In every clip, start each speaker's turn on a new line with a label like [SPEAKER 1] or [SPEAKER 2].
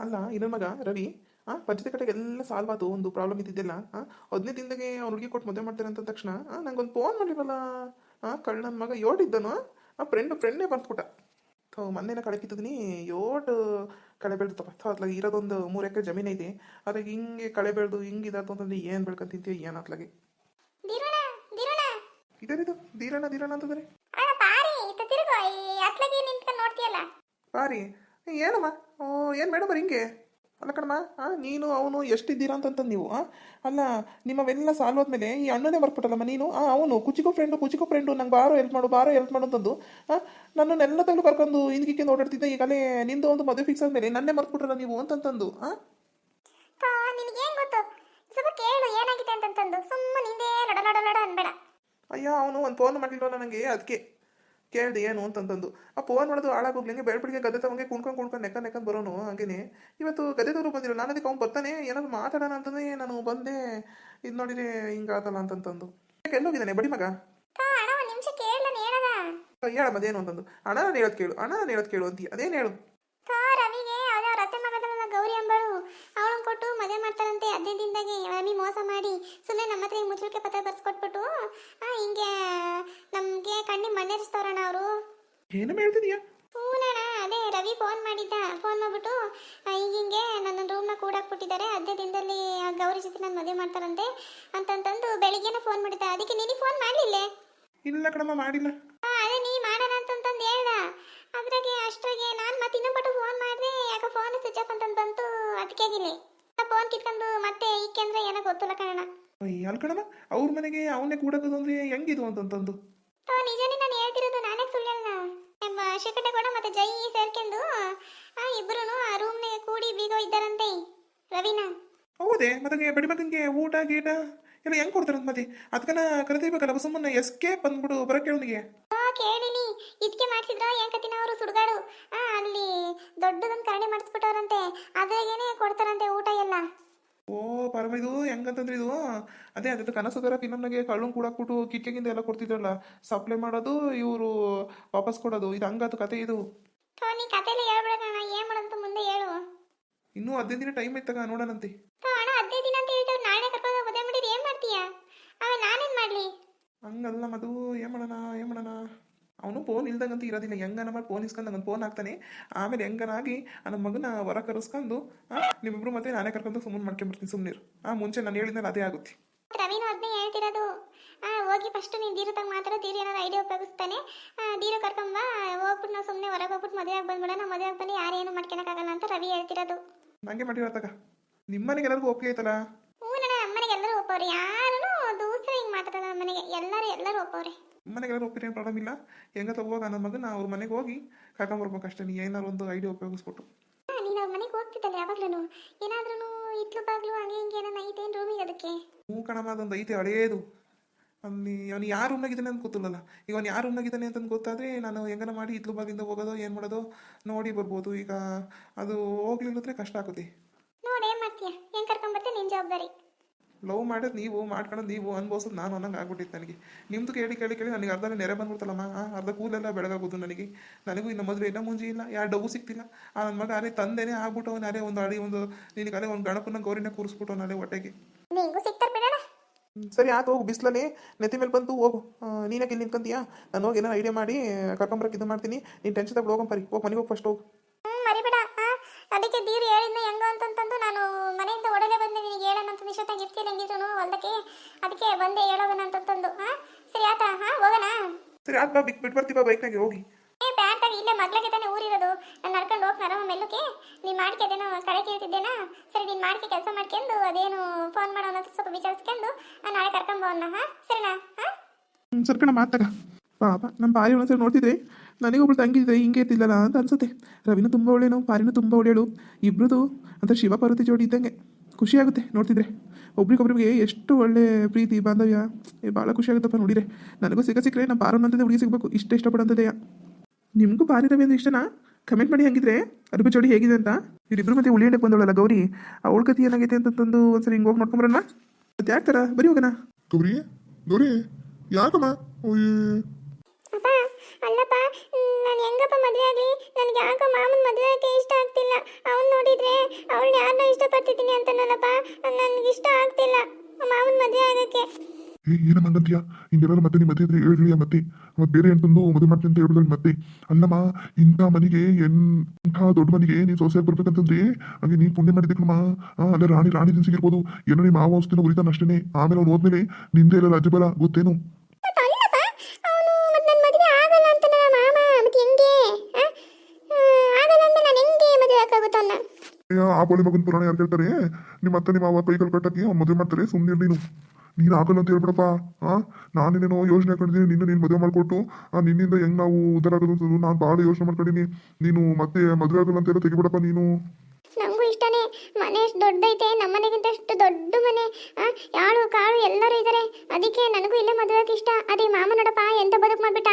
[SPEAKER 1] ಅಲ್ಲ ಇನ್ನೊಂದು ಮಗ ರವಿ ಆ ಪರಿಚಯದ ಕಡೆಗೆ ಎಲ್ಲ ಸಾಲ್ವ್ ಆತು ಒಂದು ಪ್ರಾಬ್ಲಮ್ ಇದ್ದಿದ್ದೆಲ್ಲ ಆ ಹದಿನೈದು ದಿನದಾಗೆ ಅವ್ನು ಹುಡುಗಿ ಕೊಟ್ಟು ಮದುವೆ ಮಾಡ್ತಾರೆ ಅಂತ ತಕ್ಷಣ ನಂಗೊಂದು ಫೋನ್ ಮಾಡಿರಲ್ಲ ಆ ಕಳ್ಳ ನನ್ನ ಮಗ ಯೋಡಿದ್ದನು ಆ ಫ್ರೆಂಡ್ ಫ್ರೆಂಡೇ ಬಂದ್ಬಿಟ್ಟ. ಥೋ ಮೊನ್ನೆನ ಕಳೆ ಕಿತ್ತಿದ್ದೀನಿ ಯೋಟ್ ಕಳೆ ಬೆಳೆದಪ್ಪ ಥೋ ಅತ್ಲಾಗ ಇರೋದೊಂದು ಮೂರು ಎಕರೆ ಜಮೀನು ಐತಿ ಅದ್ರಾಗ ಹಿಂಗೆ ಕಳೆ ಬೆಳೆದು ಹಿಂಗೆ ಇದಾತು ಅಂತಂದ್ರೆ ಏನು ಬೆಳ್ಕೊಂಡ್ ತಿಂತೀವಿ ಏನು ಅತ್ಲಾಗೆ
[SPEAKER 2] ದಿರೋಣ ದಿರೋಣ
[SPEAKER 1] ಇದೇನಿದು ಧೀರಣ ದೀರಣ ಅಂತಂದ್ರೆ?
[SPEAKER 2] ನೋಡ್ತೀಯಲ್ಲ?
[SPEAKER 1] ಪಾರಿ ಏನಮ್ಮ? ಓ ಏನು ಮೇಡಮ್ ಹಿಂಗೆ? ಅಲ್ಲ ಕಣಮ್ಮ ಹಾಂ ನೀನು ಅವನು ಎಷ್ಟಿದ್ದೀರಾ ಅಂತಂತಂದು ನೀವು ಹಾಂ ಅಲ್ಲ ನಿಮ್ಮವೆಲ್ಲ ಸಾಲೋದ್ಮೇಲೆ ಈ ಅಣ್ಣನೇ ಬರ್ಬಿಟ್ಟಲ್ಲಮ್ಮ ನೀನು? ಹಾಂ ಅವನು ಕುಚಿಕೋ ಫ್ರೆಂಡು ಕುಚಿಕೋ ಫ್ರೆಂಡು ನಂಗೆ ಬಾರೋ ಹೆಲ್ಪ್ ಮಾಡು ಬಾರೋ ಹೆಲ್ಪ್ ಮಾಡು ಅಂತಂದು ಹಾಂ ನನ್ನನ್ನೆಲ್ಲ ತಗೊಂಡು ಕರ್ಕೊಂಡು ಹಿಂದಿಕ್ಕೆ ಓಡಾಡ್ತಿದ್ದೆ ಈಗಲೇ ನಿಂದು ಒಂದು ಮದುವೆ ಫಿಕ್ಸ್ ಆದ್ಮೇಲೆ ನನ್ನೇ ಮರ್ತ್ಬಿಟ್ರಲ್ಲ ನೀವು ಅಂತಂತಂದು
[SPEAKER 2] ಹಾಂ
[SPEAKER 1] ಅಯ್ಯ ಅವನು ಒಂದು ಫೋನ್ ಮಾಡಿಲ್ವಲ್ಲ ನನಗೆ ಅದಕ್ಕೆ ಕೇಳಿದೆ ಏನು ಅಂತಂದು ಆ ಫೋನ್ ಮಾಡೋದು ಹಾಳಾಗೋಗ್ಲಿ ಹಂಗೆ ಬೆಳಬೆಳಿಗ್ಗೆ ಗದ್ದೆ ತಗೊಂಗೆ ಕುಣ್ಕೊಂಡು ಕುಣ್ಕೊಂಡು ನೆಕ್ಕ ನೆಕ್ಕ ಬರೋನು ಹಾಗೇನೆ. ಇವತ್ತು ಗದ್ದೆದವರು ಬಂದಿರೋ ನಾನು ಅದಕ್ಕೆ ಅವ್ನು ಬರ್ತಾನೆ ಏನಾದ್ರು ಮಾತಾಡೋಣ ಅಂತಂದ್ರೆ ನಾನು ಬಂದೆ. ಇದು ನೋಡಿದ್ರೆ ಹಿಂಗಾತಲ್ಲ ಅಂತಂತಂದು. ಯಾಕೆ ಎಲ್ಲೋಗಿದ್ದಾನೆ ಬಡಿ ಮಗ? ಹೇಳಮ್ಮ ಅದೇನು ಅಂತಂದು. ಅಣ್ಣ ನಾನು ಹೇಳೋದು ಕೇಳು. ಅಣ್ಣ ನಾನು ಹೇಳೋದು ಕೇಳು ಅಂತೀಯ. ಅದೇನು ಹೇಳು?
[SPEAKER 2] ಹದಿನೈದು ದಿನದಾಗೆ ರವಿ ಮೋಸ ಮಾಡಿ ಸುಮ್ಮನೆ ನಮ್ಮ ಹತ್ರ ಮುಚ್ಚಳಿಕೆ ಪತ್ರ ಬರ್ಸ್ಕೊಟ್ಬಿಟ್ಟು ಆ, ಹಿಂಗೆ ನಮಗೆ ಕಣ್ಣಿಗೆ ಮಣ್ಣೆರಿಸ್ತವ್ರಣ್ಣ ಅವರು.
[SPEAKER 1] ಏನು ಹೇಳ್ತಿದೀಯಾ?
[SPEAKER 2] ಹೂನಣ್ಣ ಅದೇ ರವಿ ಫೋನ್ ಮಾಡಿದ್ದ. ಫೋನ್ ಮಾಡ್ಬಿಟ್ಟು ಹಿಂಗೆ ಹಿಂಗೆ ನನ್ನ ರೂಮ್ನ ಕೂಡಾಕ್ಬಿಟ್ಟಿದ್ದಾರೆ ಅದೇ ದಿನದಲ್ಲಿ ಗೌರಿ ಜೊತೆ ನಾನು ಮದುವೆ ಮಾಡ್ತಾರಂತೆ ಅಂತಂತಂದು ಬೆಳಿಗ್ಗೆನೇ ಫೋನ್ ಮಾಡಿದ್ದ. ಅದಕ್ಕೆ ನಿನಗೆ ಫೋನ್ ಮಾಡಲಿಲ್ಲೇ?
[SPEAKER 1] ಇಲ್ಲ ಕಣಮ್ಮ ಮಾಡಿಲ್ಲ
[SPEAKER 2] ಅದೇ ನೀ ಮಾಡೋಣ ಅಂತಂತಂದು ಹೇಳ್ದ ಅದ್ರಾಗೆ ಅಷ್ಟ್ರಾಗೆ ನಾನು ಮತ್ತೆ ಇನ್ನೊಬ್ಬಟ್ಟು ಫೋನ್ ಮಾಡಿದೆ ಯಾಕೆ ಫೋನ್ ಸ್ವಿಚ್ ಆಫ್ ಅಂತಂದು ಬಂತು ಅದಕ್ಕೆ ಆಗಿಲ್ಲ ಫೋನ್ ಕಿತ್ಕೊಂಡು ಮತ್ತೆ ಈಕೆ ಅಂದ್ರೆ ಏನೋ ಗೊತ್ತಿಲ್ಲ ಕಣಣ್ಣ
[SPEAKER 1] ಅಯ್ಯ ಅಲ್ಲ ಕಣಮ್ಮ ಅವ್ರ ಮನೆಗೆ ಅವನೇ ಕೂಡೋದು ಅಂದ್ರೆ ಹೆಂಗಿದು ಅಂತಂತಂದು
[SPEAKER 2] ನಿಜನೇ ನಾನು ಹೇಳ್ತಿರೋದು ನಾನೇ ಸುಳ್ಳಲ್ಲ ನಮ್ಮ ಶಿಕಟೆ ಕೂಡ ಮತ್ತೆ ಜೈ ಸೇರ್ಕೊಂಡು ಆ ಇಬ್ರು ಆ ರೂಮ್ನಾಗ ಕೂಡಿ ಬೀಗೋ ಇದ್ದಾರಂತೆ ರವಿನಾ.
[SPEAKER 1] ಹೌದೇ ಮತ್ತೆ ಬಡಿ ಮಗನಿಗೆ ಊಟ ಗೀಟ ಎಲ್ಲ ಹೆಂಗ್ ಕೊಡ್ತಾರಂತ ಮತ್ತೆ ಅದಕ್ಕನ ಕರೆದಿಬೇಕಲ್ಲ ಸುಮ್ಮನೆ ಎಸ್ಕೆ ಬಂದ್ಬಿಡು ಬರಕ್ಕೆ ಅವನಿಗೆ
[SPEAKER 2] ಕೇಳಿನಿ. ಇದಕ್ಕೆ ಮಾಡಿಸಿದ್ರ ಏನ್ಕತಿನ ಅವರು ಸುಡುಗಾಡು? ಆ ಅಲ್ಲಿ ದೊಡ್ಡದೊಂದು ಕರಣಿ ಮಾಡಿಸ್ಬಿಟ್ಟವ್ರಂತೆ ಅದ್ರಾಗೇನೆ ಕೊಡ್ತಾರಂತೆ ಊಟ ಎಲ್ಲ.
[SPEAKER 1] ಓ ಪರಮ ಇದು ಹೆಂಗಂತಂದ್ರೆ ಇದು? ಅದೇ ಅದೇ ಕನಸುಗಾರ ಫಿಲಮ್ನಾಗೆ ಕೂಡ ಕೂಡಾಕ್ಬಿಟ್ಟು ಕಿಟಕಿಯಿಂದ ಎಲ್ಲ ಕೊಡ್ತಿದ್ರಲ್ಲ ಸಪ್ಲೈ ಮಾಡೋದು ಇವರು ವಾಪಸ್ ಕೊಡೋದು ಇದು ಹಂಗಾತು ಕತೆ ಇದು.
[SPEAKER 2] ನೀ ಕತೆಲಿ ಅಣ್ಣ ಏನು ಮಾಡೋದಂತ ಮುಂದೆ ಹೇಳು.
[SPEAKER 1] ಇನ್ನೂ ಹದಿನೈದು ದಿನ ಟೈಮ್ ಐತಗ ನೋಡೋಣಂತೆ.
[SPEAKER 2] ಅಣ್ಣ ಹದಿನೈದು ದಿನ ಅಂತ ಹೇಳ್ತಾವ್ ನಾಳೆ ಕರ್ಕೊಂಡು ಮದುವೆ ಮಾಡಿದ್ರೆ ಏನು ಮಾಡ್ತೀಯಾ? ನಾನೇನ್ ಮಾಡ್ಲಿ?
[SPEAKER 1] ಹಂಗಲ್ಲ ಮದು ಏನ್ ಮಾಡೋಣ ಏನ್ ಮಾಡೋಣ? ಅವನು ಫೋನ್ ಇಲ್ದಂಗಂತೂ ಇರೋದಿಲ್ಲ. ಹೆಂಗನ ಮಾಡಿ ಫೋನ್ ಇಸ್ಕೊಂಡು ನಂಗೆ ಫೋನ್ ಹಾಕ್ತಾನೆ. ಆಮೇಲೆ ಹೆಂಗನಾಗಿ ನನ್ನ ಮಗನ ಹೊರ ಕರೆಸ್ಕೊಂಡು ನಿಮ್ಮಿಬ್ರು ಮತ್ತೆ ನಾನೇ ಕರ್ಕೊಂಡು ಸುಮ್ಮನೆ ಮಾಡ್ಕೊಂಡ್ಬರ್ತೀನಿ ಸುಮ್ಮನಿರು ಆ ಮುಂಚೆ ನಾನು ಹೇಳಿದ್ಮೇಲೆ ಅದೇ ಆಗುತ್ತೆ.
[SPEAKER 2] ರವಿನೂ ಅದನ್ನೇ ಹೇಳ್ತಿರೋದು. ಹೋಗಿ ಫಸ್ಟ್ ನೀನು ದೀರತಾಗ ಮಾತ್ರ ಧೀರು ಏನಾದ್ರು ಐಡಿಯಾ ಉಪಯೋಗಿಸ್ತಾನೆ. ಧೀರು ಕರ್ಕೊಂಬ ಹೋಗ್ಬಿಟ್ಟು ನಾವು ಸುಮ್ಮನೆ ಹೊರಗೆ ಹೋಗ್ಬಿಟ್ಟು ಮದುವೆ ಆಗಿ ಬಂದ್ಬಿಡ ನಾವು ಮದುವೆ ಆಗಿ ಯಾರು ಯಾರೇನು ಮಾಡ್ಕೊಳಕ್ಕಾಗಲ್ಲ ಅಂತ ರವಿ ಹೇಳ್ತಿರೋದು.
[SPEAKER 1] ನಂಗೆ ಮಾಡಿರತ್ತಾಗ ನಿಮ್ಮನೆಗೆ ಎಲ್ಲರಿಗೂ ಒಪ್ಪಿಗೆ ಐತಲ್ಲ
[SPEAKER 2] ಹ್ಞೂ ನನ್ನ ಅಮ್ಮನಿಗೆ ಎಲ್ಲರೂ ಒಪ್ಪವ್ರೆ. ಯಾರೂ ದೂಸರ ಹಿಂಗೆ ಮಾತಾಡಲ್ಲ ನಮ್ಮ ಮನೆಗೆ. ಎಲ್ಲರೂ ಎಲ್ಲರೂ ಒಪ್ಪವ್ರೆ.
[SPEAKER 1] ಮನೆಗೆ ಎಲ್ಲರೂ ಒಪ್ಪಿದ್ರೆ ಪ್ರಾಬ್ಲಮ್ ಇಲ್ಲ ಹೆಂಗ ತಗೋವಾಗ ನನ್ನ ಮಗನ ಅವ್ರ ಮನೆಗೆ ಹೋಗಿ ಕರ್ಕೊಂಬರ್ಬೇಕು ಅಷ್ಟೇ. ನೀ ಏನಾದ್ರು ಒಂದು ಐಡಿಯಾ ಉಪಯೋಗಿಸ್ಬಿಟ್ಟು.
[SPEAKER 2] ಹಾ, ನೀನು ಅವ್ರ ಮನೆಗೆ ಹೋಗ್ತಿದ್ದಲ್ಲ ಯಾವಾಗ್ಲೂ ಏನಾದ್ರೂ ಇತ್ಲು ಬಾಗ್ಲು ಹಂಗೆ ಹಿಂಗೆ ಏನಾನ ಐತೇನು ರೂಮಿಗೆ ಅದಕ್ಕೆ?
[SPEAKER 1] ಹ್ಞೂ ಕಣಮ್ಮ ಅದೊಂದು ಐತೆ ಹಳೇದು. ಅವ್ನು ಅವ್ನು ಯಾರು ರೂಮ್ನಾಗಿದ್ದಾನೆ ಅಂತ ಗೊತ್ತಿಲ್ಲಲ್ಲ. ಈಗ ಅವ್ನು ಯಾರು ರೂಮ್ನಾಗಿದ್ದಾನೆ ಅಂತ ಗೊತ್ತಾದರೆ ನಾನು ಹೆಂಗನ ಮಾಡಿ ಇತ್ಲು ಬಾಗಿಂದ ಹೋಗೋದು ಏನು ಮಾಡೋದು ನೋಡಿ ಬರ್ಬೋದು. ಈಗ ಅದು ಹೋಗ್ಲಿಲ್ಲದ್ರೆ ಕಷ್ಟ ಆಗುತ್ತೆ.
[SPEAKER 2] ನೋಡಿ ಏನು ಮಾಡ್ತೀಯ? ಹೆಂಗೆ ಕರ್ಕೊಂಬರ್ತೀನಿ ನಿನ್ನ ಜವಾಬ್ದಾರಿ?
[SPEAKER 1] ಲವ್ ಮಾಡೋದು ನೀವು ಮಾಡ್ಕೊಳ್ಳೋದು ನೀವು ಅನ್ಭವಿಸೋದು ನಾನು ಅನ್ನಂಗೆ ಆಗ್ಬಿಟ್ಟಿತ್ತು ನನಗೆ. ನಿಮ್ಮದು ಕೇಳಿ ಕೇಳಿ ಕೇಳಿ ನನಗೆ ಅರ್ಧ ನೆರೆ ಬಂದ್ಬಿಡ್ತಲ್ಲಮ್ಮ ಅರ್ಧ ಕೂದಲೆಲ್ಲ ಬೆಳಗಾಗೋದು ನನಗೆ. ನನಗೂ ಇನ್ನು ಮದುವೆ ಇನ್ನೂ ಮುಂಜಿ ಇಲ್ಲ ಯಾರು ಡಬ್ಬು ಸಿಗ್ತಿಲ್ಲ ಆ ನನ್ನ ಮಗ ಅದೇ ತಂದೆನೇ ಆಗ್ಬಿಟ್ಟು ಅವ್ನು ಅದೇ ಒಂದು ಅಡಿ ಒಂದು ನಿನಗೆ ಅದೇ ಒಂದು ಗಣಪನ ಗೌರಿನ ಕೂರಿಸ್ಬಿಟ್ಟು ಅದೇ ಹೊಟ್ಟೆಗೆ. ಸರಿ ಆತು ಹೋಗು ಬಿಸ್ಲಲ್ಲಿ ನೆತ್ತಿ ಮೇಲೆ ಬಂತು ಹೋಗು. ನೀನಾಗಿ ಇಲ್ಲಿ ನಿಂತ್ಕೊಂತೀಯಾ? ನಾನು ಹೋಗಿ ಏನೋ ಐಡಿಯಾ ಮಾಡಿ ಕರ್ಕೊಂಬರಕ್ಕೆ ಇದು ಮಾಡ್ತೀನಿ. ನೀನು ಟೆನ್ಷನ್ ತಗೊಂಡು ಹೋಗಂಬರಿ ಹೋಗಿ ಮನೆಗೆ ಹೋಗಿ ಫಸ್ಟ್ ಹೋಗು
[SPEAKER 2] ಹ್ಞೂ ಮರಿಬೇಡ ಆ ಅದಕ್ಕೆ ದೀರ್ ಹೇಳಿದ್ನ ಹೆಂಗ ಅಂತಂತಂದು ನಾನು ಮನೆಯಿಂದ ಒಡಲೆ ಬಂದೆ ನಿನಗೆ ಹೇಳೋಣ ಅಂತ ನಿಶತ್ತಾಗಿ ಇರ್ತೀನಿ ಹೆಂಗಿದ್ರು ಹೊಲ್ದಕ್ಕೆ ಅದಕ್ಕೆ ಬಂದೆ ಹೇಳೋಣ ಅಂತಂತಂದು ಹಾ ಸರಿ ಆತಾ ಹಾ ಹೋಗೋಣ
[SPEAKER 1] ಸರಿ ಆತ್ ಬಾ ಬಿಟ್ಟು ಬರ್ತೀವಿ ಬೈಕ್ನಾಗೆ ಹೋಗಿ.
[SPEAKER 2] ಏ ಇಲ್ಲೇ ಮಗ್ಳಿಗೆ ತಾನೇ ಊರಿರೋದು. ನಾನು ನಡ್ಕೊಂಡು ಹೋಗಿ ನರವ ಮೆಲ್ಲಕ್ಕೆ. ನೀನು ಮಾಡ್ಕೆದೇನೋ ಕಡೆ ಕೇಳ್ತಿದ್ದೇನಾ? ಸರಿ ನೀನು ಮಾಡ್ಕೆ ಕೆಲಸ ಮಾಡ್ಕೊಂಡು ಅದೇನು ಫೋನ್ ಮಾಡೋ ಅನ್ನೋದು ಸ್ವಲ್ಪ ವಿಚಾರಿಸ್ಕೊಂಡು ನಾಳೆ ಕರ್ಕೊಂಬೋಣ ಹಾ? ಸರಿನಾ? ಹಾ?
[SPEAKER 1] ಹ್ಞೂ ಸರಿ ಕಣ ಮಾತಾಗ ಪಾಪ ನಮ್ಮ ಬಾರಿ ಒಂದ್ಸರಿ ನೋಡ್ತಿದ್ರೆ ನನಗೆ ಒಬ್ಳು ತಂಗಿದ್ರೆ ಹಿಂಗೆ ಇರ್ತಿಲ್ಲಲ್ಲ ಅಂತ ಅನ್ಸುತ್ತೆ. ರವಿನೂ ತುಂಬ ಒಳ್ಳೆಯನು ಪಾರಿನೂ ತುಂಬ ಒಳ್ಳೆಯಳು ಇಬ್ರದು ಅಂತ ಶಿವ ಪರ್ವತಿ ಜೋಡಿ ಇದ್ದಂಗೆ. ಖುಷಿ ಆಗುತ್ತೆ ನೋಡ್ತಿದ್ರೆ. ಒಬ್ರಿಗೊಬ್ರಿಗೆ ಎಷ್ಟು ಒಳ್ಳೆ ಪ್ರೀತಿ ಬಾಂಧವ್ಯ ಏ ಭಾಳ ಖುಷಿ ಆಗುತ್ತಪ್ಪ ನೋಡಿದ್ರೆ. ನನಗೂ ಸಿಗ ಸಿಕ್ಕರೆ ನಮ್ಮ ಪಾರನ್ ಅಂತದೇ ಹುಡುಗಿ ಸಿಗಬೇಕು ಇಷ್ಟ ಇಷ್ಟಪಡೋಂಥದ್ದೆಯ ನಿಮಗೂ ಪಾರಿ ರವಿ ಅಂದ್ರೆ ಇಷ್ಟನಾ? ಕಮೆಂಟ್ ಮಾಡಿ ಹಂಗಿದ್ರೆ ಅರ್ಬಿ ಜೋಡಿ ಹೇಗಿದೆ ಅಂತ. ಇವರಿಬ್ಬರು ಮತ್ತೆ ಉಳಿಯಂಡಕ್ಕೆ ಬಂದವಳಲ್ಲ ಗೌರಿ ಅವಳ ಕತಿ ಏನಾಗೈತೆ ಅಂತಂದು ಒಂದ್ಸರಿ ಹಿಂಗೆ ಹೋಗಿ ನೋಡ್ಕೊಂಬರಣ ಮತ್ತೆ ಯಾಕೆ ಥರ ಬರೀ ಹೋಗೋಣ.
[SPEAKER 3] ಗೌರಿ ಗೌರಿ ಯಾಕಮ್ಮ?
[SPEAKER 2] ಅಲ್ಲಪ್ಪ ನಾನು ಹೆಂಗಪ್ಪ ಮದುವೆ ಆಗಲಿ? ನನಗೆ ಯಾಕೋ ಮಾಮನ ಮದುವೆ ಆಗಕ್ಕೆ ಇಷ್ಟ ಆಗ್ತಿಲ್ಲ. ಅವ್ನು ನೋಡಿದ್ರೆ ಅವಳನ್ನ ಯಾರನ್ನ ಇಷ್ಟಪಡ್ತಿದ್ದೀನಿ ಅಂತಾನಲ್ಲಪ್ಪ ನನಗೆ ಇಷ್ಟ ಆಗ್ತಿಲ್ಲ ಮಾಮನ ಮದುವೆ ಆಗಕ್ಕೆ.
[SPEAKER 3] ಏ, ಏನಮ್ಮ ಹಂಗಂತೀಯ? ಹಿಂಗೆಲ್ಲಾರು ಮತ್ತೆ ನಿಮ್ಮ ಮದುವೆ ಇದ್ರೆ ಹೇಳ್ರಿ ಮತ್ತೆ ಮತ್ತೆ ಬೇರೆ ಅಂತಂದು ಮದುವೆ ಮಾಡ್ತೀನಿ ಅಂತ ಹೇಳ್ಬಿಡಲ್ ಮತ್ತೆ ಅಲ್ಲಮ್ಮ, ಇಂಥ ಮನೆಗೆ ಎಂಥ ದೊಡ್ಡ ಮನೆಗೆ ನೀನು ಸೊಸೆ ಬರ್ಬೇಕಂತಂದ್ರೆ ಹಾಗೆ ನೀನು ಪುಣ್ಯ ಮಾಡಿದ್ದಕ್ಕಮ್ಮ ಅಲ್ಲ ರಾಣಿ ರಾಣಿ ದಿನಸಿಗಿರ್ಬೋದು. ಏನೋ ನಿಮ್ಮ ಮಾವ ಔಷಧಿನ ಉರಿತಾನ ಆಮೇಲೆ ಅವ್ನು ಹೋದ್ಮೇಲೆ ನಿಂದೆ ಎಲ್ಲ ರಾಜ್ಯಬಲ ಗೊತ್ತೇನು
[SPEAKER 2] ಮತ್ತೆ ಅಲ್ಲಪ್ಪ ಅವನು ಮತ್ತೆ ನನ್ನ ಮದುವೆ ಆಗಲ್ಲ ಅಂತ ನನ್ನ ಮಾಮ ಮತ್ತೆ ಹೆಂಗೆ ಆ? ಆ, ಆಗಲ್ಲ ಅಂದ್ರೆ ನಾನು ಹೆಂಗೆ ಅವನ್ನ
[SPEAKER 3] ಅಯ್ಯೋ, ಆ ಬೋಳಿ ಮಗನ ಪುರಾಣ ಯಾರು ಕೇಳ್ತಾರೆ? ನಿಮ್ಮ ಅತ್ತೆ ನಿಮ್ಮ ಅವ ಕೈ ಕಲ್ ಕಟ್ಟಾಕಿ ಅವ್ನು ಮದುವೆ ಮಾಡ್ತಾರೆ ಸುಮ್ಮನೆ ನೀನು. ನೀನು ಆಗಲ್ಲ ಅಂತ ಹೇಳ್ಬಿಡಪ್ಪ ಆ? ನಾನೇನೇನೋ ಯೋಚನೆ ಹಾಕೊಂಡಿದ್ದೀನಿ ನಿನ್ನ ನೀನು ಮದುವೆ ಮಾಡಿಕೊಟ್ಟು ನಿನ್ನಿಂದ ಹೆಂಗ್ ನಾವು ಉದ್ದಾರ ಆಗೋದು ಅಂತ ನಾನು ಭಾಳ ಯೋಚನೆ ಮಾಡ್ಕೊಂಡಿನಿ ನೀನು ಮತ್ತೆ ಮದುವೆ ಆಗಲ್ಲ ಅಂತ ಹೇಳಿ ತೆಗಿಬಿಡಪ್ಪ ನೀನು.
[SPEAKER 2] ನಂಗೂ ಇಷ್ಟನೇ. ಮನೆ ಎಷ್ಟು ದೊಡ್ಡೈತೆ ನಮ್ಮ ಮನೆಗಿಂತ ಅಷ್ಟು ದೊಡ್ಡ ಮನೆ ಯಾಳು ಕಾಳು ಎಲ್ಲರೂ ಇದ್ದಾರೆ ಅದಕ್ಕೆ ನನಗೂ ಇಲ್ಲೇ ಮದುವೆ ಇಷ್ಟ. ಅದೇ ಮಾಮ ನೋಡಪ್ಪ ಎಂತ ಬದುಕು ಮಾಡ್ಬಿಟ್ಟ?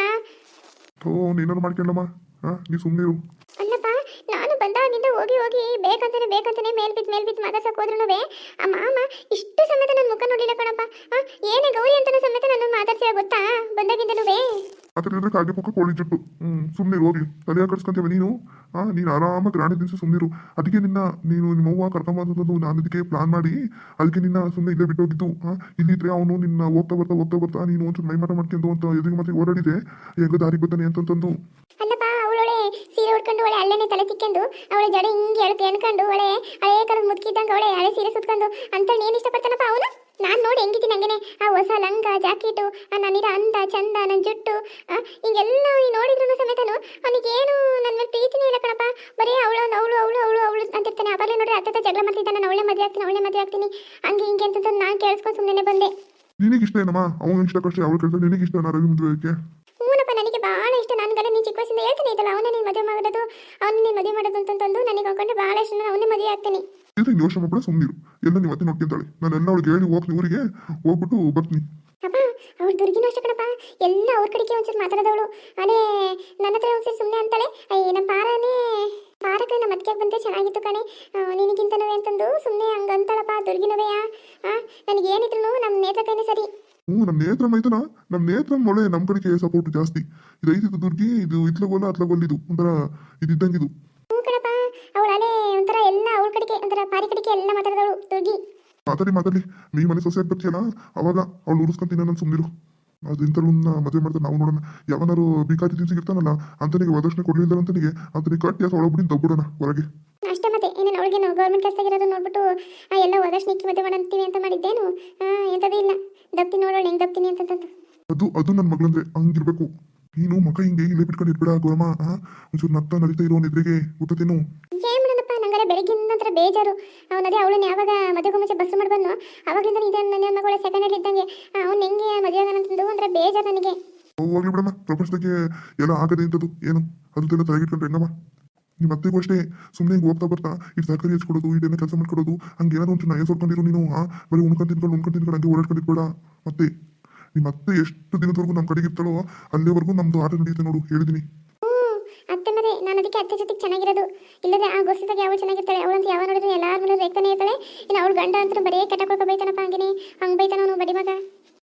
[SPEAKER 3] ಓ ನೀನಾರು ಮಾಡ್ಕೊಳ್ಳಮ್ಮ ಹಾ? ನೀ ಸುಮ್ಮನೆ ಇರು.
[SPEAKER 2] ಅಲ್ಲಪ್ಪ ನಾನು ಬಂದಾಗಿಂದ ಹೋಗಿ ಹೋಗಿ ಬೇಕಂತಾನೆ ಬೇಕಂತಾನೆ ಮೇಲ್ ಬಿದ್ದು ಮೇಲ್ ಬಿದ್ದು ಮಾತಾಡ್ಸಕ್ ಹೋದ್ರು ಆ ಮಾಮ ಇಷ್ಟು ಸಮೇತ ನನ್ನ ಮುಖ ನೋಡಿಲ್ಲ ಕಣಪ್ಪ. ಆ, ಏನೇ ಗೌರಿ ಅಂತಾನೆ ಸಮೇತ ನನ್ನ ಮಾತಾಡ್ಸಿಯ ಗೊತ್ತಾ? ಬಂದಾಗಿಂದನೂ
[SPEAKER 3] ಅದರಿಂದ ಕಾಗೆ ಮುಖ ಕೋಳಿ ಜುಟ್ಟು. ಸುಮ್ಮನೆ ಹೋಗಿ. ತಲೆ ಕರ್ಸ್ಕೊಂತೇವೆ ನೀನು? ಹಾ ನೀನು ಆರಾಮಾಗಿ ರಾಣಿ ದಿವಸ ಸುಮ್ಮನಿರು ಅದಕ್ಕೆ ನಿನ್ನ ನೀನು ನಿಮ್ಮ ಅವ್ವ ಕರ್ಕೊಂಬಂದದ್ದು ನಾನು ಅದಕ್ಕೆ ಪ್ಲಾನ್ ಮಾಡಿ. ಅದಕ್ಕೆ ನಿನ್ನ ಸುಮ್ಮನೆ ಇಲ್ಲೇ ಬಿಟ್ಟೋಗಿದ್ದು ಹಾ ಇಲ್ಲಿದ್ರೆ ಅವನು ನಿನ್ನ ಹೋಗ್ತಾ ಬರ್ತಾ ಹೋಗ್ತಾ ಬರ್ತಾ ನೀನು ಒಂಚೂರು ಮೈಮಾಟ ಮಾಡ್ಕೊಂಡು ಅಂತ ಎದುರಿಗೆ ಮತ್ತೆ ಓಡಾಡಿದೆ. ಹೆಂಗ ದಾರಿ ಬರ್ತಾನೆ ಅಂತಂತಂದು
[SPEAKER 2] ಅಲ್ಲಪ್ಪ ಅವಳೊಳೆ ಸೀರೆ ಉಟ್ಕೊಂಡು ಒಳ್ಳೆ ಅಲ್ಲೇನೆ ತಲೆ ತಿಕ್ಕೊಂಡು ಅವಳ ಜಡ ಹಿಂಗೆ ಎಳ್ಕ ಎಣ್ಕೊಂಡು ಒಳ್ಳೆ ಹಳೆ ಕಾಲದ ಮುದ್ಕಿದ್ದಂಗೆ ಅವಳೆ ಹಳೆ ಸೀರೆ ಸುತ್ಕೊಂಡು ಅಂತ ನೀನು ಇಷ್ಟಪಡ್ತಾನಪ್ಪ ಅವನು ನಾನು ನೋಡಿ ಹೆಂಗಿದ್ದೀನಿ ಹಂಗೇನೆ ಆ ಹೊಸ ಲಂಗ ಜಾಕೆಟು ಆ ನನ್ನಿರೋ ಅಂದ ಚಂದ ನನ್ನ ಜುಟ್ಟು ಆ, ಹಿಂಗೆಲ್ಲ ಅವ್ನಿಗೆ ನೋಡಿದ್ರು ಸಮೇತನು ಅವನಿಗೇನು ನನ್ನ ಮೇಲೆ ಪ್ರೀತಿನೇ ಇಲ್ಲ ಕಣಪ್ಪ ಬರೀ ಅವಳು ಅವಳು ಅವಳು ಅವಳು ಅವಳು ಅಂತಿರ್ತಾನೆ ಅವಾಗಲೇ ನೋಡ್ರಿ ಅತ್ತ ಜಗಳ ಮಾಡ್ತಿದ್ದಾನೆ ನಾನು ಅವಳೆ ಮದುವೆ ಆಗ್ತೀನಿ ಅವಳೆ ಮದುವೆ ಆಗ್ತೀನಿ ಹಂಗೆ ಹಿಂಗೆ ಅಂತ ನಾನು ಕೇಳಿಸ್ಕೊಂಡು ಸುಮ್ಮನೆ ಬಂದೆ
[SPEAKER 3] ನಿನಗೆ ಇಷ್ಟ ಏನಮ್ಮ ಅವನ ಇಷ್ಟ ಕಷ್ಟ ಅವಳು ಕೇಳ್ತಾರೆ ನಿನಗೆ ಇಷ್ಟ ನಾ ರವಿ ಮದುವೆಗೆ
[SPEAKER 2] ಹೂನಪ್ಪ ನನಗೆ ಭಾಳ ಗಂಡ ನೀನು ಚಿಕ್ಕ ವಯಸ್ಸಿಂದ ಹೇಳ್ತಾನೆ ಇದ್ದಲ್ಲ ಅವನೇ ನೀನು ಮದುವೆ ಮಾಡೋದು ಅವನು ನೀನು ಮದುವೆ ಮಾಡೋದು ಅಂತಂದು ನನಗೆ ಹೋಗ್ಕೊಂಡು ಬಹಳಷ್ಟು ಇಷ್ಟ ನಾನು ಅವನೇ ಮದುವೆ ಆಗ್ತೀನಿ.
[SPEAKER 3] ಇದು ಯೋಚನೆ ಸುಮ್ಮನೆ ಸುಮ್ಮನಿರು ಎಲ್ಲ ನೀವು ಮತ್ತೆ ನೋಡ್ಕೊಂತಾಳೆ ಎಲ್ಲ ಅವಳಿಗೆ ಹೇಳಿ ಹೋಗ್ತೀನಿ ಊರಿಗೆ ಹೋಗ್ಬಿಟ್ಟು ಬರ್ತೀನಿ.
[SPEAKER 2] ಅಪ್ಪ ಅವ್ಳು ದುರ್ಗಿನೂ ಅಷ್ಟೇ ಕಣಪ್ಪ. ಎಲ್ಲ ಅವ್ರ ಕಡೆಗೆ ಒಂಚೂರು ಮಾತಾಡೋದವಳು. ಅದೇ ನನ್ನ ಹತ್ರ ಒಂದ್ಸರಿ ಸುಮ್ಮನೆ ಅಂತಾಳೆ ಅಯ್ಯ ನಮ್ಮ ಪಾರನೇ ಪಾರಕ್ಕೆ ನಮ್ಮ ಅದಕ್ಕೆ ಬಂದ್ರೆ ಚೆನ್ನಾಗಿತ್ತು ಕಣೆ. ನಿನಗಿಂತ ನಿನಗಿಂತನವೇ ಅಂತಂದು ಸುಮ್ಮನೆ ಹಂಗಂತಾಳಪ್ಪ ಅಂತಾಳಪ್ಪ ಹಾ ನನಗೇನಿದ್ರು ನಮ್ಮ ನೇತ್ರ ಕೈನೇ ಸರಿ.
[SPEAKER 3] ಹ್ಞೂ ನಮ್ಮ ನೇತ್ರ ಮೈತನ ನಮ್ಮ ನೇತ್ರ ಒಳ್ಳೆ ನಮ್ಮ ಕಡೆಗೆ ಸಪೋರ್ಟ್ ಜಾಸ್ತಿ. ಇದು ಐತಿದ್ದು ದುರ್ಗಿ ಇದು ಇತ್ಲಗೋಲ್ಲ ಅತ್ಲಗೋಲ್ ಇದು ಒಂಥರ
[SPEAKER 2] ಹ್ಞೂ ಕಣಪ್ಪ ಅವಳು ಅಲೆ ಒಂಥರ ಎಲ್ಲ ಅವಳ ಕಡೆಗೆ ಒಂಥರ ಪಾರಿ ಕಡೆಗೆ ಎಲ್ಲ ಮಾತಾಡೋದವಳು ದುರ್ಗಿ.
[SPEAKER 3] ಮಾತಾಡಿ ಮಾತಾಡಿ. ನೀ ಮನೆ ಸೊಸೆ ಬರ್ತೀಯಲ್ಲ? ಅವಾಗ ಅವಳು ಉಳಿಸ್ಕೊಂತೀನಿ ನಾನು ಸುಮ್ಮನಿರು ಅದು ಇಂಥವ್ರನ್ನ ಮದುವೆ ಮಾಡ್ತಾರೆ ನಾವು ನೋಡೋಣ. ಯಾವನಾರು ಬೇಕಾದ ತಿನ್ಸಿಗಿರ್ತಾನಲ್ಲ ಅಂತನಿಗೆ ವರದಕ್ಷಿಣೆ ಕೊಡ್ಲಿಲ್ಲ ಅಂತನಿಗೆ ಅಂತನಿಗೆ ಕಟ್ಟಿ ಅಥವಾ ಒಳಬಿಡಿ ದಬ್ಬಿಡೋಣ ಹೊರಗೆ
[SPEAKER 2] ಅಷ್ಟೇ ಮತ್ತೆ ಇನ್ನೇನು ಅವಳಿಗೇನು ಗೌರ್ಮೆಂಟ್ ಕೆಲಸದಾಗಿರೋದು ನೋಡ್ಬಿಟ್ಟು ಎಲ್ಲ ಎಲ್ಲ ನಿಕ್ಕಿ ಮದುವೆ ಮಾಡಂತೀವಿ ಅಂತ ಮಾಡಿದ್ದೇನು? ಎಂಥದೇ ಇಲ್ಲ. ದಪ್ತಿ ನೋಡೋಣ ಹೆಂಗ್ ದಪ್ತೀನಿ ಅಂತಂದು
[SPEAKER 3] ಅದು ಅದು ನನ್ನ ಮಗಳಂದ್ರೆ ಹಂಗಿರ್ಬೇಕು. ನೀನು ಮಗ ಹಿಂಗೆ ಇಲ್ಲೇ ಬಿಟ್ಕೊಂಡು ಇರ್ಬೇಡ ಗೌರಮ್ಮ ಒಂಚೂರು ನತ್ತ ನಡೀತಾ ಇರೋ ಎದುರಿಗೆ ಗೊತ್ತೇನು
[SPEAKER 2] ಏನ್ ಮಾಡೋಣಪ್ಪ ನಂಗಾರೆ ಬೆಳಗ್ಗಿನ ನಂತರ ಬೇಜಾರು. ಅವನದೇ ಅವಳನ್ನ ಯಾವಾಗ ಮದುವೆಗೂ ಮುಂಚೆ ಬಸ್ ಮಾಡಿ ಬಂದು ಅವಾಗಲಿಂದ ಇದೆ ನನ್ನ ಮಗಳ ಸೆಕೆಂಡ್ ಹ್ಯಾಂಡ್ ಇದ್ದಂಗೆ. ಅವ್ನು ಹೆಂಗೆ ಮದುವೆ ಆಗಂತಂದು ಅಂದ್ರೆ ಬೇಜಾರು ನನಗೆ.
[SPEAKER 3] ಹೋಗ್ಲಿ ಬಿಡಮ್ಮ ಪ್ರಪಂಚದಾಗೆ ಎಲ್ಲ ಆಗದೆ ಇಂಥದ್ದು. ಏನು? ಅದನ್ನೆಲ್ಲ ತಲೆಗಿಟ್ಕೊಂಡ್ರೆ ಹೆಂಗಮ್ಮ ನಿಮ್ಮ ಅತ್ತೆಗೂ ಅಷ್ಟೇ ಸುಮ್ಮನೆ ಹೋಗ್ತಾ ಬರ್ತಾ ಇದು ತರಕಾರಿ ಹಚ್ಕೊಡೋದು ಇದನ್ನ ಕೆಲಸ ಮಾಡ್ಕೊಡೋದು ಹಂಗೆ ಏನಾದ್ರು ಒಂಚೂರು ನಯ ಸೋಡ್ಕೊಂಡಿರು ನೀನು ಹಾ ಬರೀ ಉಣ್ಕೊಂಡು ತಿನ್ಕೊಂಡು ಉಣ್ಕೊಂಡು ತಿನ್ಕೊಂಡು ಹಂಗೆ ಓಡಾಡ್ಕೊಂಡಿರ್ಬೇಡ ಮತ್ತೆ ನಿಮ್ಮ ಅತ್ತೆ ಎಷ್ಟು ದಿನದವರೆಗೂ ನಮ್ಮ ಕಡೆಗೆ ಇರ್ತಾಳೋ ಅಲ್ಲಿವರೆಗೂ ನಮ್ದು ಆಟ ನಡೆಯುತ್ತೆ ನೋಡು ಹೇಳಿದ್ದೀನಿ
[SPEAKER 2] ಹ್ಞೂ ಅತ್ತೆ ಮರೆ ನಾನು ಅದಕ್ಕೆ ಅತ್ತೆ ಜೊತೆಗೆ ಚೆನ್ನಾಗಿರೋದು. ಇಲ್ಲದೆ ಆ ಗೊತ್ತಿದಾಗ ಯಾವ ಚೆನ್ನಾಗಿರ್ತಾಳೆ ಅವಳಂತ ಯಾವ ನೋಡಿದ್ರೆ ಎಲ್ಲಾರ ಮನೆ ರೇಗ್ತಾನೆ ಇರ್ತಾಳೆ. ಇನ್ನು ಅವಳು ಗಂಡ ಅಂತ ಬರೀ ಕೆಟ್ಟಕೊಳ್ಕೊ ಬೈತಾನಪ್ಪ ಹಂಗೇನೆ ಹಂಗೆ ಬೈತಾನ ಅವನು ಬಡಿ ಮಗ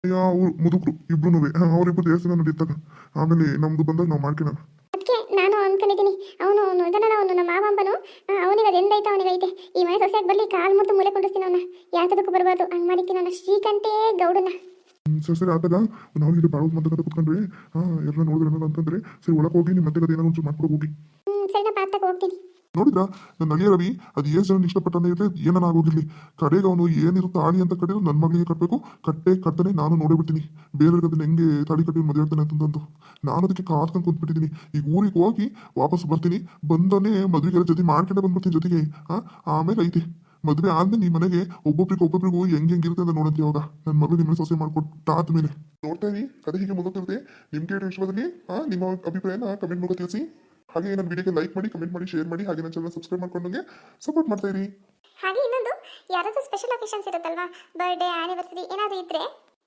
[SPEAKER 3] ಅಯ್ಯೋ ಅವ್ರು ಮುದುಕರು ಇಬ್ರು ಅವರಿಬ್ಬರು ದೇವಸ್ಥಾನ ನಡೀತಾಗ ಆಮೇಲೆ ನಮ್ದು ಬಂದಾಗ ನಾವು ಮಾಡ್ಕೊಳ್ಳೋಣ
[SPEAKER 2] ಅನ್ಕೊಂಡಿದ್ದೀನಿ. ಅವನು ಅವನು ಇದನ್ನಲ್ಲ ಅವನು ನಮ್ಮ ಮಾವಂಬನು ಅವನಿಗೆ ಅದು ಎಂದೈತೆ ಅವನಿಗೈತೆ ಈ ಮನೆ ಸೊಸೆಯಾಗಿ ಬರಲಿ ಕಾಲು ಮುಟ್ಟು ಮೂಲೆ ಕೊಂಡಿಸ್ತೀನಿ ಅವನ. ಯಾತದಕ್ಕೂ ಬರಬಾರ್ದು. ಹಂಗೆ ಮಾಡಿದ್ದೀನಿ ಅವನ ಶ್ರೀಕಂಠೇ ಗೌಡನ
[SPEAKER 3] ಸರಿ ಸರಿ ಆತಾಗ ನಾವು ಇಲ್ಲಿ ಬಾಳೋದು ಮಾತಾಡ ಕುತ್ಕೊಂಡ್ರೆ ಹಾಂ ಎಲ್ಲ ನೋಡಿದ್ರೆ ಅಂತಂದ್ರೆ ಸರಿ ಒಳಗೆ ಹೋಗಿ ನಿಮ್ಮ ಮತ್ತೆ ಏನಾದ್ರು ಒಂಚೂರು ಮಾಡ್ಕೊಡೋ ಹೋಗಿ.
[SPEAKER 2] ಹ್ಞೂ ಸರಿ ನಾ ಪಾತ್ರಕ್ಕೆ ಹೋಗ್ತೀನಿ.
[SPEAKER 3] ನೋಡಿದ್ರ? ನನ್ನ ಅಳಿಯ ರವಿ ಅದು ಎಷ್ಟು ಜನ ಇಷ್ಟಪಟ್ಟನೇ ಇರಲಿ ಏನನ್ನ ಆಗೋಗಿರ್ಲಿ. ಕಡೆಗೆ ಅವನು ಏನಿರುತ್ತೆ ಆಳಿ ಅಂತ ಕಟ್ಟಿದ್ರು ನನ್ನ ಮಗಳಿಗೆ ಕಟ್ಟಬೇಕು ಕಟ್ಟೆ ಕಟ್ಟನೆ ನಾನು ನೋಡಿಬಿಡ್ತೀನಿ ಬೇರೆಯವ್ರಿಗೆ ಅದನ್ನ ಹೆಂಗೆ ತಾಳಿ ಕಟ್ಟಿ ಮದುವೆ ಆಗ್ತಾನೆ ಅಂತಂದು ನಾನು ಅದಕ್ಕೆ ಕಾದ್ಕೊಂಡು ಕೂತ್ಬಿಟ್ಟಿದ್ದೀನಿ ಈಗ ಊರಿಗೆ ಹೋಗಿ ವಾಪಸ್ ಬರ್ತೀನಿ. ಬಂದನೇ ಮದುವೆಗೆಲ್ಲ ಜೊತೆ ಮಾಡ್ಕೊಂಡೆ ಬಂದ್ಬಿಡ್ತೀನಿ ಜೊತೆಗೆ. ಆ, ಆಮೇಲೆ ಐತೆ. ಮದುವೆ ಆದ್ಮೇಲೆ ನಿಮ್ಮ ಮನೆಗೆ ಒಬ್ಬೊಬ್ರಿಗೆ ಒಬ್ಬೊಬ್ರಿಗೂ ಹೆಂಗ್ ಹೆಂಗಿರುತ್ತೆ ಅಂತ ನೋಡಂತ ಇವಾಗ. ನನ್ನ ಮಗಳು ನಿಮ್ಮನೆ ಸೊಸೆ ಮಾಡ್ಕೊಟ್ಟಾದ್ಮೇಲೆ ನೋಡ್ತಾ ಇರಿ ಕತೆ ಹೀಗೆ ಮುಂದುವರಿರುತ್ತೆ ನಿಮ್ಗೆ ಆ, ನಿಮ್ಮ ಅಭಿಪ್ರಾಯನ ಕಮೆಂಟ್ ಮೂಲಕ ತಿಳಿಸಿ. ಹಾಗೆ ನನ್ನ ವಿಡಿಯೋಗೆ ಲೈಕ್ ಮಾಡಿ ಕಮೆಂಟ್ ಮಾಡಿ ಶೇರ್ ಮಾಡಿ, ಹಾಗೆ ನನ್ನ ಚಾನಲ್ ಸಬ್ಸ್ಕ್ರೈಬ್ ಮಾಡ್ಕೊಂಡಂಗೆ ಸಪೋರ್ಟ್ ಮಾಡ್ತಾ ಇರಿ.
[SPEAKER 2] ಹಾಗೆ ಇನ್ನೊಂದು, ಯಾರಾದರೂ ಸ್ಪೆಷಲ್ ಒಕೇಶನ್ಸ್ ಇರುತ್ತಲ್ವಾ? ಬರ್ಡೇ ಆನಿವರ್ಸರಿ ಏನಾದರೂ ಇದ್ರೆ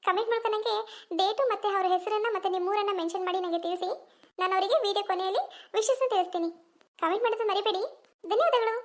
[SPEAKER 2] ಕಮೆಂಟ್ ಮೂಲಕ ನನಗೆ ಡೇಟು ಮತ್ತು ಅವರ ಹೆಸರನ್ನು ಮತ್ತು ನಿಮ್ಮೂರನ್ನು ಮೆನ್ಷನ್ ಮಾಡಿ ನನಗೆ ತಿಳಿಸಿ. ನಾನು ಅವರಿಗೆ ವಿಡಿಯೋ ಕೊನೆಯಲ್ಲಿ ವಿಶಸ್ನ ತಿಳಿಸ್ತೀನಿ. ಕಮೆಂಟ್ ಮಾಡೋದು ಮರಿಬೇಡಿ. ಧನ್ಯವಾದಗಳು.